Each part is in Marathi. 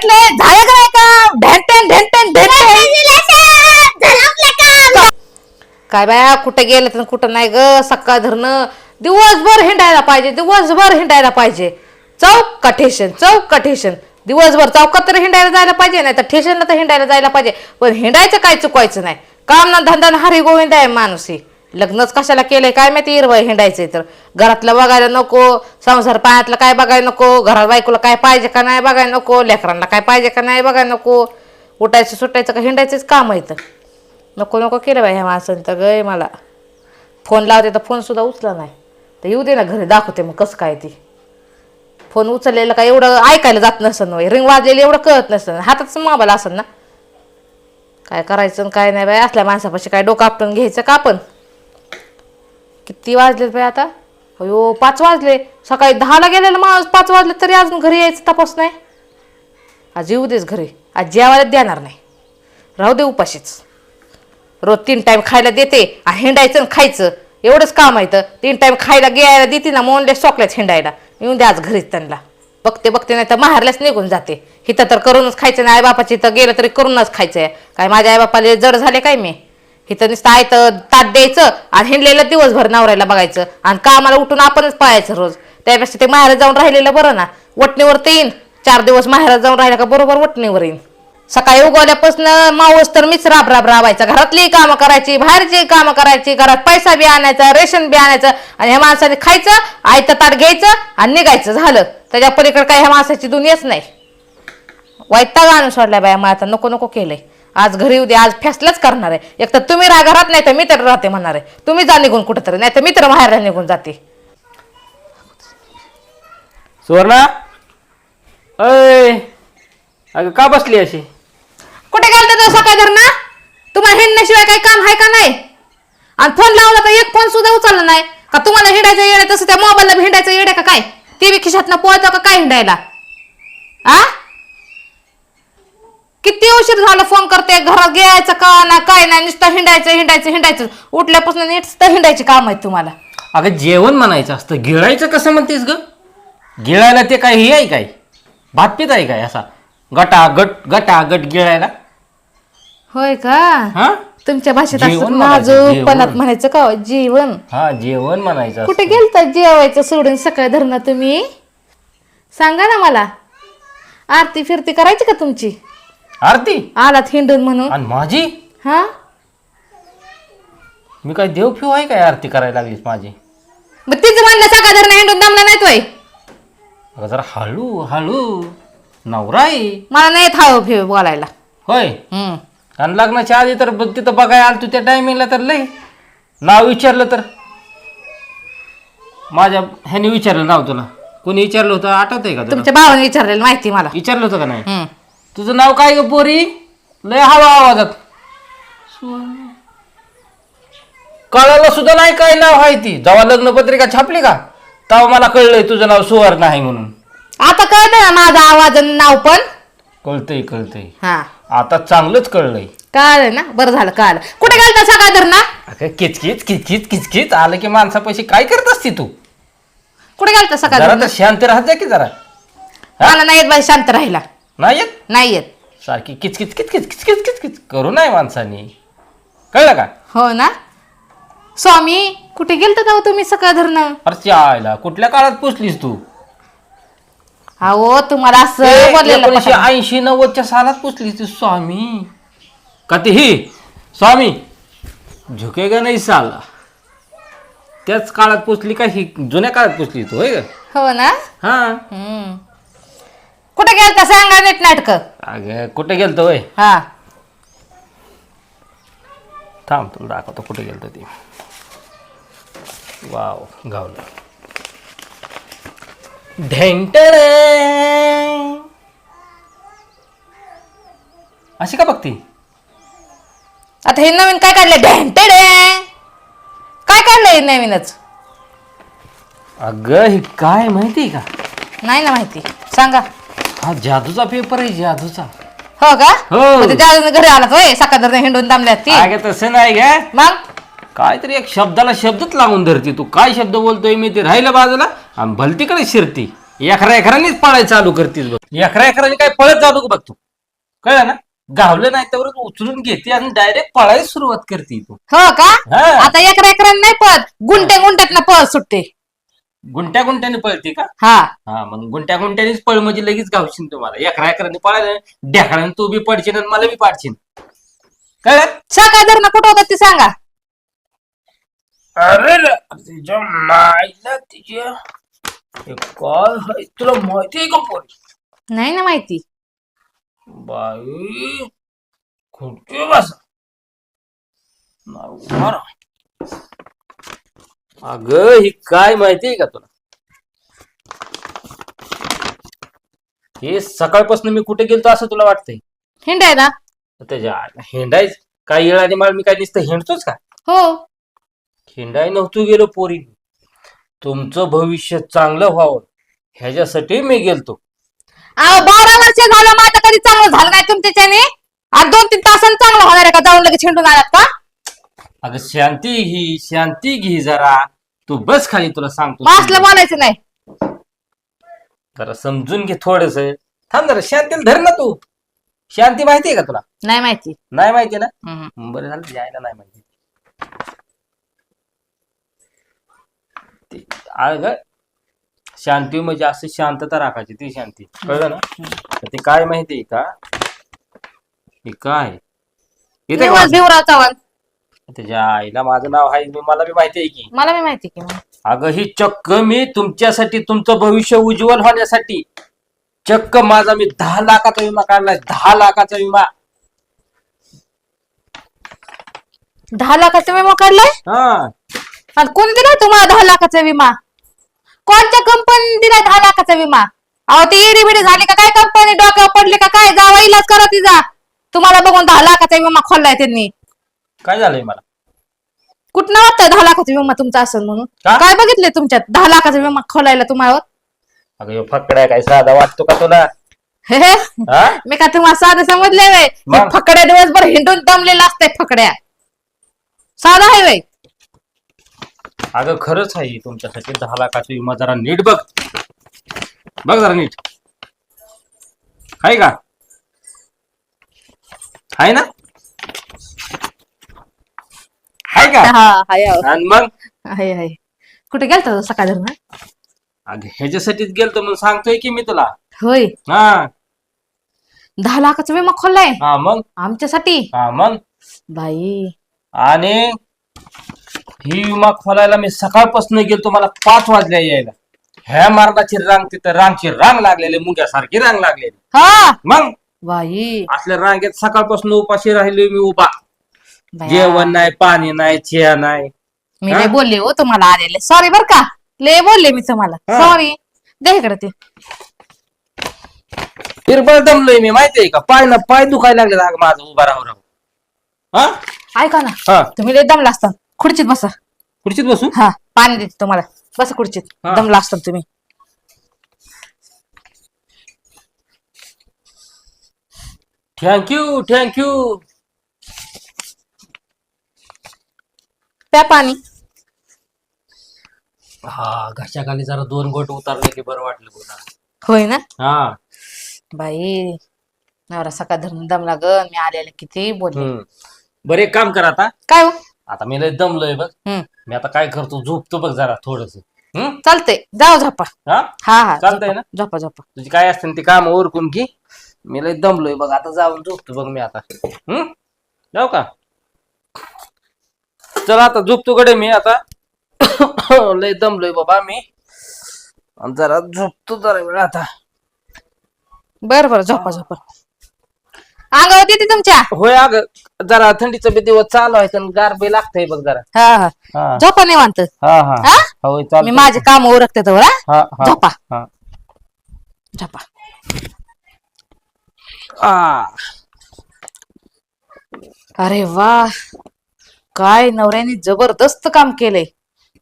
भेटले झालं का नाही का ढेंटेन ढेंटेन ढेंटेन काय बाया कुठे गेलं तर कुठं नाही ग? सकाळ धरणं दिवसभर हिंडायला पाहिजे दिवसभर हिंडायला पाहिजे. चौक का ठेशन? चौक का ठेशन? दिवसभर चौकात तर हिंडायला जायला पाहिजे नाही तर ठेशनला तर हिंडायला जायला पाहिजे. पण हिंडायचं काय चुकवायचं नाही. काम ना धंदा ना हरी गोविंद आहे माणूस ही. लग्नच कशाला केलंय? काय माहिती हिरवं हिंडायचंय तर. घरातलं बघायला नको संसार पायातलं काय बघायला नको घरात बायकोला काय पाहिजे का नाही बघायला नको लेकरांना काय पाहिजे का नाही बघायला नको. उठायचं सुटायचं का हिंडायचंच काम आहे तर नको नको केलं बाई ह्या माणसाने तर गय मला. फोन लावते तर फोन सुद्धा उचला नाही. तर येऊ दे ना घरी दाखवते मग कसं काय ती. फोन उचललेलं काय एवढं ऐकायला जात नसन वय रिंग वाजलेलं एवढं कळत नसन हातातच मोबाईल असेल ना. काय करायचं आणि काय नाही बाई. असल्या माणसापाशी काय डोकं आपटून घ्यायचं का आपण? किती वाजलेत बाई आता? अयो पाच वाजले. सकाळी दहाला गेलेलं माणूस पाच वाजले तरी अजून घरी यायचं तपास नाही. आज येऊ देच घरी. आज जेवायला देणार नाही. राहू दे उपाशीच. रोज तीन टाईम खायला देते आ हिंडायचं आणि खायचं. एवढंच काम आहे तर तीन टाईम खायला घ्यायला देते ना मोनले सोकल्यात हिंडायला. येऊन द्या आज घरीच त्यांना. बघते बघते नाही तर माहेरलाच निघून जाते. हिथं तर करूनच खायचं नाही. आईबापाची तर गेलं तरी करूनच खायचं आहे काय माझ्या आईबापाला जड झाले काय मी? हिथं नुसतं आयतं ताट द्यायचं आणि हिंडलेलं दिवसभर नवऱ्याला बघायचं. आणि कामाला उठून आपणच पाहायचं रोज. त्यापेक्षा ते माहेर जाऊन राहिलेलं बरं ना. वटणीवर तर येईन. चार दिवस माहेर जाऊन राहिला का बरोबर वटणीवर येईन. सकाळी उगवल्यापासून मावस तर मीच राब राब राबायचा. घरातली कामं करायची बाहेरची कामं करायची घरात पैसा बी आणायचा रेशन बी आणायचं आणि ह्या माणसाने खायचं आयतं ताट घ्यायचं आणि निघायचं. झालं. त्याच्या पलीकडे काय ह्या माणसाची दुनियाच नाही. वाईट आणून सोडल्या बाया मला आता नको नको केलंय. आज घरी दे आज फॅसलाच करणार आहे. एक तर तुम्ही रा घरात नाही तर मी तर राहते म्हणणार आहे. तुम्ही जा निघून कुठेतरी नाही तर मी तर बाहेर निघून जाते. सुवर्णा? अय! अगं का बसली अशी? कुठे गेलता तो सकाळ धरणा तुम्हाला हिंडण्याशिवाय काही काम आहे का नाही? आणि फोन लावला तर एक फोन सुद्धा उचलला नाही. का तुम्हाला हिंडायचं येडे तसं त्या मोबाईलला हिंडायचं येडे का काय? ते बी खिशातनं पोहतो का काय हिंडायला? आ? किती उशीर झाला फोन करते? घरात घ्यायचं का ना काय नाही नुसतं हिंडायचं हिंडायचं हिंडायचं. उठल्यापासून नुसतं हिंडायची काम आहेत तुम्हाला. अगं जेवण म्हणायचं असतं. गिळायचं कसं म्हणतेस ग? गिळायला ते काय हे आहे काय? भातपीत आहे काय असा? गटा गट गटा गट गिळायला? होय का? हा? तुमच्या भाषेत जेवण असं म्हणायचं, नाजूक जेवण. म्हणायचं का हो? जेवण. हा जेवण म्हणायचं कुठे. गेलता जेवायचं सोडून सकाळी धरणं तुम्ही? सांगा ना मला. आरती फिरती करायची का तुमची? आरती? आलात हिंडून म्हणून. आणि माझी? हा? मी काय देव फिव आहे काय आरती करायला लागलीस माझी? मग तिचं म्हणणं सकाळ धरणं हिंडून दमला नाही तोय अगं जरा हळू हळू. नवरा आहे. मला नाही थाव फिव बोलायला. होय? हम्म. आणि लग्नाच्या आधी तर तिथं बघाय आल तू त्या टायमिंगला तर लय. नाव विचारलं तर. माझ्या ह्याने विचारलं नाव तुला. कोणी विचारलं होतं? आठवत आहे का तुला? तुमच्या भावाने विचारलेलं माहिती मला. विचारलं होतं का नाही? हम्म. तुझं नाव काय ग पोरी? लय हवा आवाजात. कळालं सुद्धा नाही काय नाव आहे ती. जेव्हा लग्नपत्रिका छापली का तेव्हा मला कळलंय तुझं नाव सुवर्ण आहे म्हणून. आता कळतं ना माझा आवाज आणि नाव पण? कळतंय कळतंय. हा. आता चांगलंच कळलंय. कळलं ना? बरं झालं कळलं. कुठे गेलता सकाळ धरणं अगं किचकिच किचकिच किचकिच. आलं की माणसापाशी काय करत असती तू? कुठे गेलता सकाळ? जरा तर शांत राहत जा की जरा. मला नाही येत बाई शांत राहिला नाही येत नाही येत सारखी किचकिच किचकिच किचकिच किचकिच करू नाही माणसानी. कळलं का? हो ना? स्वामी कुठे गेलता तेव्हा तुम्ही सकाळ धरणं? अरे आयला कुठल्या काळात पुसलीस तू? अहो तुम्हाला असं बोललेलं एकोणीसशे पटत ऐंशी नव्वदच्या सालात पुसलीस ती स्वामी. का ते ही? स्वामी झुकेगा नाही साला? त्याच काळात पुसली का ही? जुन्या काळात पुसली तू होय ग हो ना? हा. हम्म. कुठे गेलता सांगा नीट नाटक अगं कुठे गेलतो होय हा. थांब तुला दाखवतो कुठे गेलतो ती. वाव गावलं ढेंटण अशी का बघती? आता हे नवीन काय काढलंय? ढेंटेड काय काढलंय हे नवीनच? अगं हे काय माहिती का? नाही ना माहिती. सांगा. हा जादूचा पेपर आहे जादूचा. हो का? हो. मग ते जाऊन घरी आलात होय सकाळ हिंडून दमल्यात ती. अगं तसं नाही ग. मग? काहीतरी एक शब्दाला शब्दच लावून धरती तू. काय शब्द बोलतोय मी ते राहिलं बाजूला आणि भलतीकडे शिरती. एखरा एखरानीच पाळायला चालू करतीस बघ. एकरा एकराने काय पळत नको बघ तू? कळलं ना? गावलं नाही तर उचलून घेते आणि डायरेक्ट पळायला सुरुवात करते तू. हो का? हा. आता एकरा एकराने नाही पळत. गुंट्या गुंट्यात ना पळत सुटते गुंट्या गुंट्याने पळते का? हा. हा मग गुंट्या गुंट्यानेच पळ म्हणजे लगेच गावशील तुम्हाला. एकरा एकराने पळायला ढेकळाने तू बी पडशील आणि मला बी पाडशील कळलं? शाखा धरणं कुठं होतं ते सांगा. अरे रे, तिच्या माईला तिच्या हे काय आहे तुला माहिती आहे का पोरी? नाही ना माहिती. बाई खुर्ची बसा. अगं ही काय माहिती आहे का तुला? हे सकाळपासून मी कुठे गेलतो असं तुला वाटतंय? हिंडाय ना. त्याच्या हिंडायच काय येळ आणि मला मी काय नुसतं हिंडतोच का? हो. हिंडाय नव्हतो गेलो पोरी. तुमचं भविष्य चांगलं व्हावं. ह्याच्यासाठी मी गेलतो. अहो बारा वर्ष झालं माझं कधी चांगलं झालं नाही तुमच्याच्याने? आज दोन तीन तासांनी चांगलं होणार आहे का? जाऊन लगेच हिंडून आलात का? अगं शांती घे शांती घे जरा. तू बस खाली तुला सांगतो. मासलं बोलायचं नाही. जरा समजून घे थोडस. थांब जरा शांतीला धर ना तू. शांती माहिती आहे का तुला? नाही माहिती. नाही माहिती ना? हम्म. बरं झालं यायला नाही माहिती. ते- अगं शांती म्हणजे असं शांतता राखायची ती शांती. कळलं ना? तर ते काय माहिती आहे का? हे काय? येते का चव्हाण. त्याच्या आईला माझं नाव आहे मी- मला बी माहिती आहे की. मला बी माहिती की मग. अगं ही चक्क मी तुमच्यासाठी तुमचं भविष्य उज्ज्वल होण्यासाठी चक्क माझा मी दहा लाखाचा विमा काढलाय दहा लाखाचा विमा. दहा लाखाचा विमा काढलाय? हा. आणि कोणी दिलाय तुम्हाला दहा लाखाचा विमा? कोणत्या कंपनी दिलाय दहा लाखाचा विमा? अहो ती इडी बिडी झाली का काय कंपनी डोक्यावर पडली का काय? जावा इलाज करा तिचा. तुम्हाला बघून दहा लाखाचा विमा खोललाय त्यांनी. काय झालंय मला? कुठनं वाटतंय दहा लाखाचा विमा तुमचा असेल म्हणून. का? काय बघितले तुमच्यात? दहा लाखाचा विमा खोलायला तुम्हाला अगं ह्यो फकड्या काय साधा वाटतो का तुला? हे हे. हा? मी का तुम्हाला साधं समजले वे मग? फकड्या दिवसभर हिंडून दमलेला असतंय फकड्या. साधा आहे वे अगं खरंच आहे तुमच्यासाठी दहा लाखाचा विमा जरा नीट बघ. बघ जरा नीट. आहे का? आहे ना? का? हा हाय अहो. आणि मग? हाय हाय. कुठे गेलता सकाळ अगं ह्याच्यासाठीच गेलतो म्हणून सांगतोय की मी तुला. होय. हा. दहा लाखाचा विमा खोललाय. हा मग? आमच्यासाठी? हा मग? बाई. आणि ही विमा खोलायला मी सकाळपासून गेलतो मला पाच वाजल्या यायला. ह्या मार्गाची रांग तिथं रांगची रांग लागलेली मुंग्यासारखी रांग लागलेली. हा. मग? बाई. असल्या रांगेत सकाळपासून उपाशी राहिलो मी उभा. जेवण नाही पाणी नाही चहा नाही. मी? लय बोलले हो तुम्हाला आलेले सॉरी बर का. लय बोलले मी तुम्हाला. हा. सॉरी दे इकडे ते. तिरबळ दमलोय मी माहितीये का? पाय ना पाय दुखायला लागले अगं माझं उभा राहू राहू. हा? ऐका ना. हा. तुम्ही लय दमला असता. खुर्चीत बसा. खुर्चीत बसू? हा. पाणी देते तुम्हाला. बसा खुर्चीत. हा. दमला असता तुम्ही. थँक्यू थँक्यू प्या पाणी. हा घशाखाली जरा दोन गोट उतारले की बरं वाटलं बघा होय ना? हा. बाई नवरा सकाळ धरून दमला ग मी आलेले किती बोलले. हम्म. बरं एक काम कर आता. काय हो? आता मी लय दमलोय बघ. हम्म. मी आता काय करतो झोपतो बघ जरा थोडस. हम्म? चालतंय. जाओ झोपा. हा? हा हा. चालतंय ना? झोपा झोपा. तुझी काय असते ते काम ओरकून की मी लय दमलोय बघ. आता जाऊन झोपतो बघ मी आता. हम्म? जाऊ का? चल आता झोपतो गडे मी आता. लय दमलोय बाबा मी. आणि जरा झोपतो जरा वेळ आता. बर बर झोपा झोपा. अंगावर येते तुमच्या? होय अग जरा थंडीचा बी दिवस चालू आहे आणि गार बी लागतंय बघ जरा. हा हा. हा. झोपा नाही म्हणत हा हा. हा? होय मी माझे काम ओरखते तर हा? हा हा. झोपा. हा. झोपा. आ. अरे वा. काय नवऱ्याने जबरदस्त काम केलंय.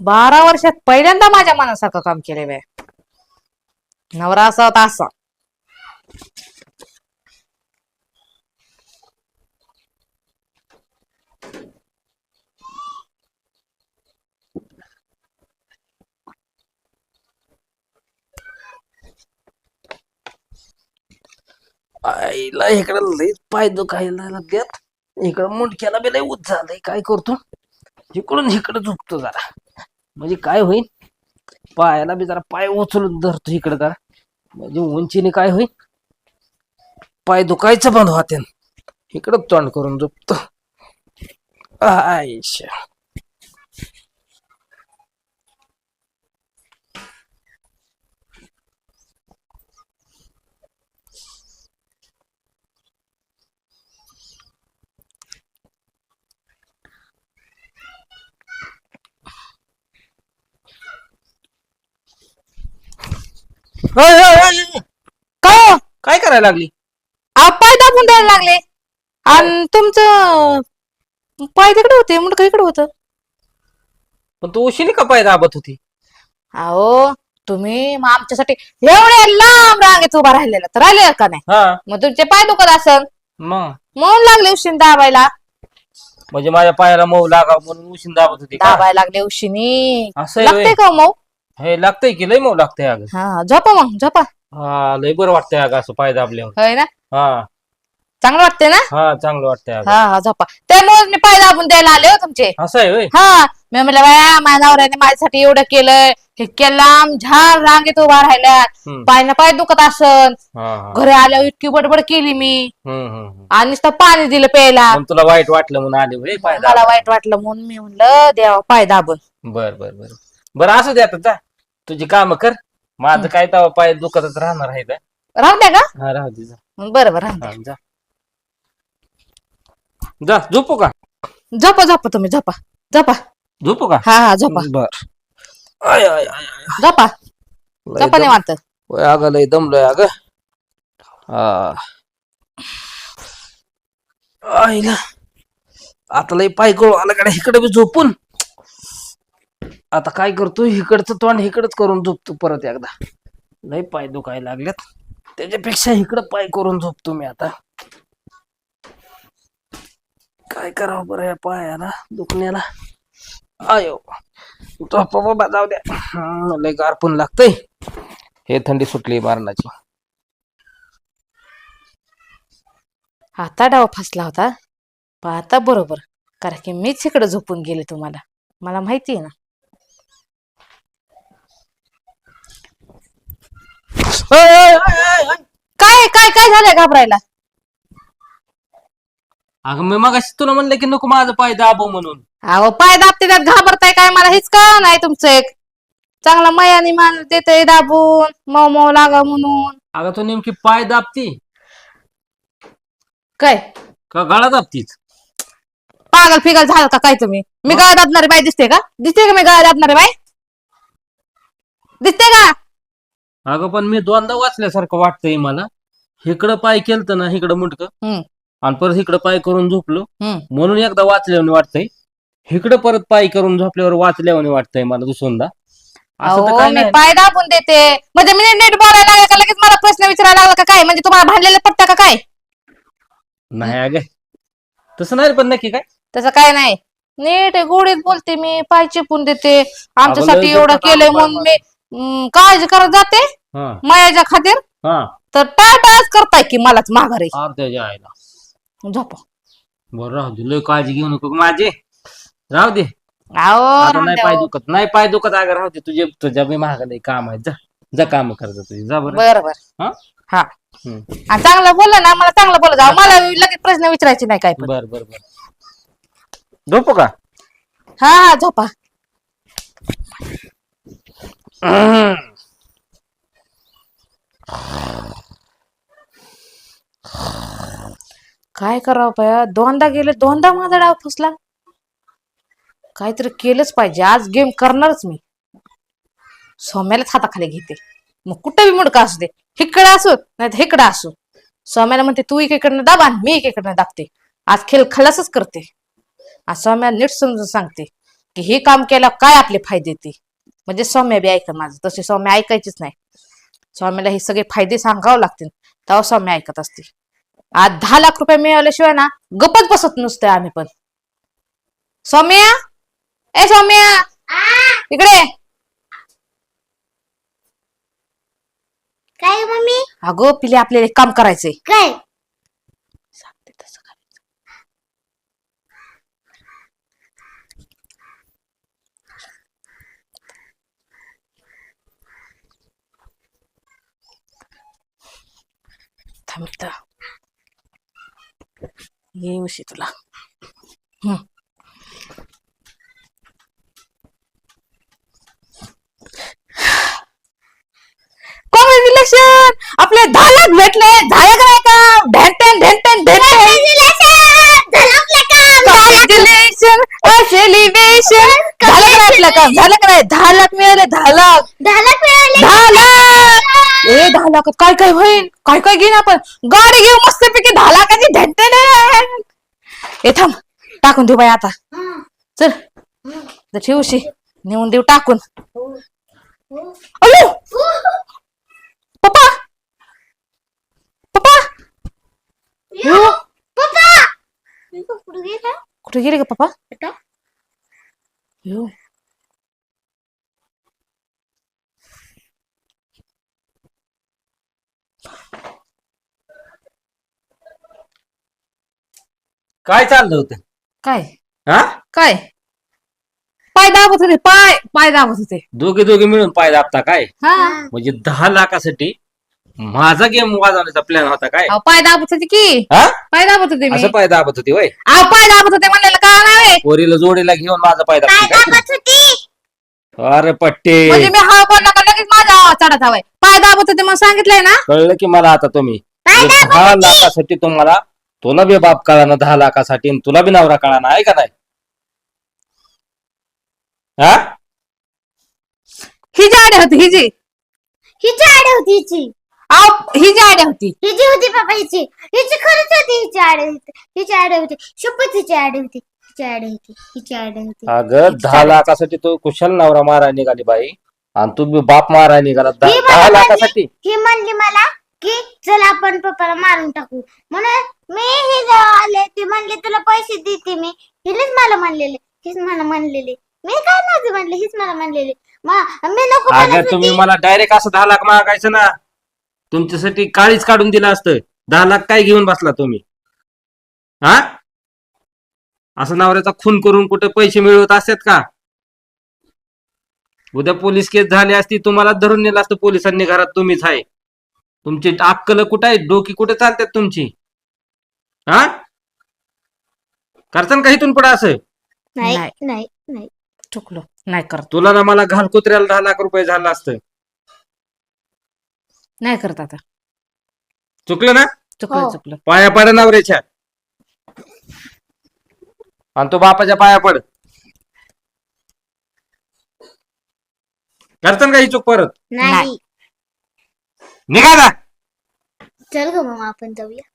बारा वर्षात पहिल्यांदा माझ्या मनासारखं काम केलंय बाय नवरा असा होता असा. आईला इकडं लय पाय दुखायला लागल्यात इकडं मुंडक्याला बी लय झालंय. काय करतो? इकडून इकडं झुकतो जरा. म्हणजे काय होईल पायाला बी जरा पाय उचलून धरतो इकडं जरा. म्हणजे उंचीने काय होईल पाय दुखायचं बंद होते इकडं तोंड करून झोपतो. आयशा. काय काय करायला लागली? पाय दाबून द्यायला लागले. आणि तुमचं पाय तिकडे होते मुंडकं इकडे होतं. पण तू उशिनी का पाय दाबत होती? अहो तुम्ही मग आमच्यासाठी एवढ्या लांब रांगेत उभा राहिलेला तर राहिले का नाही? हा. मग तुमचे पाय दुखत असन. मग? म्हणून लागले उशीन दाबायला. म्हणजे माझ्या पायाला मऊ लागा म्हणून उशीन दाबत होती का? दाबायला लागले उशिनी. असं आहे लागते का मऊ? हे लागतंय की लय मऊ लागतंय अगं. हा झोपा मग झोपा. हा लय बरं वाटतंय अगं असं पाय दाबल्यावर. होय ना? हा. चांगलं वाटते ना? हा चांगलं वाटतंय अगं. हा हा झोपा. त्यामुळे मी पाय दाबून द्यायला आले हो तुमचे. असं आहे होय? हा मी म्हणलं बाया माझ्या नवऱ्याने माझ्यासाठी एवढं केलंय. हे केलं झाड रांगेत उभा राहिल्यात. हम्म. पाय ना पाय दुखत असन. हा हा. घरी आल्यावर इतकी बडबड केली मी. हम्म, हम्म, हम्म. आणि नुसतं पाणी दिलं प्यायला. तुला वाईट वाटलं म्हणून आले होय पाय मला वाईट वाटलं म्हणून मी म्हणलं देवा पाय दाबून. बर बर बर. बरं असू दे आता जा. तुझी काम कर. माझं काय तेव्हा पाय दुखतच राहणार आहे का राहू द्या का? हा राहू दे जा. बरं बरं राहू द्या. हा, जा. जा झोपू का? झोपा झोपा तुम्ही झोपा. झोपा. झोपू का? हा हा झोपा. बर. आय आय आय आय. झोपा. लय झोपा दम- निवांत. होय अगं लय दमलोय अगं हा. आईला. आता लय पाय कळू आला कडे इकडे बी झोपून. आता काय करतो इकडचं तोंड इकडच करून झोपतो परत एकदा. लय पाय दुखायला लागलेत. त्याच्यापेक्षा इकडं पाय करून झोपतो मी आता. काय करावं बरं या पायाला दुखण्याला? आयो तो बाबा जाऊ द्या. लय गार पण लागतंय. हे थंडी सुटली मारणाची. आता डाव फसला होता. पण आता बरोबर. कारण की मीच इकडे झोपून गेले तुम्हाला. मला माहिती आहे ना. काय काय काय झालंय घाबरायला? अगं मी मग तुला म्हणलं की नको माझं पाय दाबव म्हणून. अहो पाय दाबते त्यात घाबरताय काय? मला हेच का नाही तुमचं एक. चांगला मयानी मान देते दाबून मऊ मऊ लागा म्हणून. अगं तू नेमकी पाय दाबती? काय? का गळा दाबतीच पागल फिगल झालं का काय तुम्ही? मी गळा दाबणारी बाई दिसते का? दिसते का मी गळा दाबणारी बाई? दिसते का? अगं पण मी दोनदा वाचल्यासारखं वाटतंय मला. इकडं पाय केलत ना इकडं मुंडक. हम्म. आणि परत इकडं पाय करून झोपलो. हम्म. म्हणून एकदा वाचल्यावानी वाटतंय. इकडं परत पाय करून झोपल्यावर वाचल्यावानी वाटतंय मला दुसऱ्यांदा. असं तर अहो काय मी नाही. पाय दाबून देते. म्हणजे मी नीट बोलायला लागले का लगेच मला प्रश्न विचारायला लागला का काय? म्हणजे तुम्हाला भांडलेलं पटतं का काय? नाही अगं. तसं नाही रे पण नक्की काय? तसं काय नाही. नीट आहे, गोडीत बोलते मी पाय चिपून देते. आमच्यासाठी लय एवढं केलंय म्हणून मी काळजी करत जाते. हा. मायाच्या खातीर. हा. तर टाळटाळच करताय की मलाच माघारी. अर्ध्याच्या आईला झोपा. बरं राहू दे. लय काळजी घेऊ नको माझे. राहू दे. आता नाही पाय हो. दुखत नाही पाय दुखत अगं राहू दे. तुझे तुझ्या बी महाग काम आहे जा जा काम कर जा तुझी. जा बरं. बरं बरं. हा? हा. हम्म. आणि चांगलं बोललं ना मला चांगलं बोला जाऊ मला लगेच प्रश्न विचारायचे नाही काय पण. बर बर बर. झोपू का? हा हा झोपा. काय करावं पाया दोनदा गेले दोनदा माझा डाव फसला. काहीतरी केलंच पाहिजे. आज गेम करणारच मी. सौम्यालाच हाताखाली घेते. मग कुठं बी मुडका असू दे. हिकडं असू नाही तर हिकडं असू. सौम्याला म्हणते तू एकीकडनं दाब आणि मी एकीकडनं दाबते. आज खेळ खलासच करते. आज सौम्या नीट समजून सांगते की हे काम केल्यावर काय आपले फायदे ते. म्हणजे सौम्या बी ऐकत माझं. तसे सौम्या ऐकायचीच नाही. सौम्याला हे सगळे फायदे सांगावं लागतील. तेव्हा सौम्या ऐकत असते आज दहा लाख रुपये मिळाल्याशिवाय ना गपच बसत नसतोय आम्ही पण. सौम्या? ए सौम्या! इकडे. काय मम्मी? अगं पिले आपल्याला एक काम करायचंय. काय? थांबत. ये उशी तुला. हम्म. इलेक्शन आपले दहा लाख भेटले. झाले का नाही का ढेंटन ढेंटन ढेंटन कॉंग्रॅच्युलेशन सेलिब्रेशन झालं का नाही झालं का नाही? लाख मिळाले लाख. ए दहा लाख काय काय होईल काय काय घेईन आपण? गाडी घेऊ मस्तपैकी दहा लाखाची ढेंटन ए थांब. टाकून देऊ बाई आता. चल. तर ठेवशी नेऊन देऊ टाकून. अयो! पप्पा! पप्पा! कुठे गेले? का पप्पा? काय चाललं होतं? काय? हा काय? पाय दाबत होते पाय पाय दाबत होते. दोघे दोघे मिळून पाय दाबता काय? हा. म्हणजे दहा लाखासाठी माझा गेम वाजवण्याचा प्लॅन होता काय? अहो, पाय दाबत होते की. हा पाय दाबत होते मी. असं पाय दाबत होती वय? अहो पाय दाबत होते म्हणलेलं का नाही पोरीला जोडीला घेऊन माझा पाय दाबती काय? अरे पट्टे. म्हणजे मी हा कोणला का लगेच माझा आवाज चढत हवाय पाय दाबत होते मग सांगितलंय ना? कळलं की मला आता तुम्ही. म्हणजे दहा लाखासाठी तुम्हाला तुला बी बाप कळा ना दहा लाखासाठी आणि तुला बी नवरा कळा ना आहे का नाही? हा? ही होती ही हिची आड होती हिची. ही होती. हिची होती बाबा हिची. हिची खरंच होती हिची आड होती. हिची आड होती. शपथ हिची आड होती. हिची आड होती. हिची आड होती. अगं दहा लाखासाठी तू कुशल नवरा मारा निघाली बाई. आणि तू बी बाप मारा निघाला. दहा दहा लाखासाठी? ही म्हणली मला की चल आपण पप्पाला मारून टाकू. म्हणून मी हे जेव्हा आले ती म्हणली तुला पैसे देते मी. हिनेच मला म्हणलेले. हीच मला म्हणलेली. मी काय नव्हते म्हणले? हीच मला म्हणलेली. मा- मी नको अगं म्हणत तुम्ही होती. मला डायरेक्ट असं दहा लाख मागायचं ना. तुमच्यासाठी काळीच काढून दिलं असतं. दहा लाख काय घेऊन बसला तुम्ही? हा? असं नवऱ्याचा खून करून कुठे पैसे मिळवत असतात का? उद्या पोलीस केस झाली असती तुम्हाला धरून नेलं असतं पोलिसांनी घरात. तुम्हीच आहे. तुमची अक्कल कुठं आहे डोकी कुठे चालतात तुमची? हा? करतान का इथून पुढे असं? नाही नाही. नाही नाही. चुकलो. नाही करत. तुला ना मला घाल कुत्र्याला दहा लाख रुपये झालं असतं. नाही करत आता. चुकलं ना? चुकलं हो. चुकलं. पाया पड नवऱ्याच्या. आणि तो बापाच्या पाया पड. करतान का ही चूक परत? नाही. निघा चल ग मग आपण जाऊया.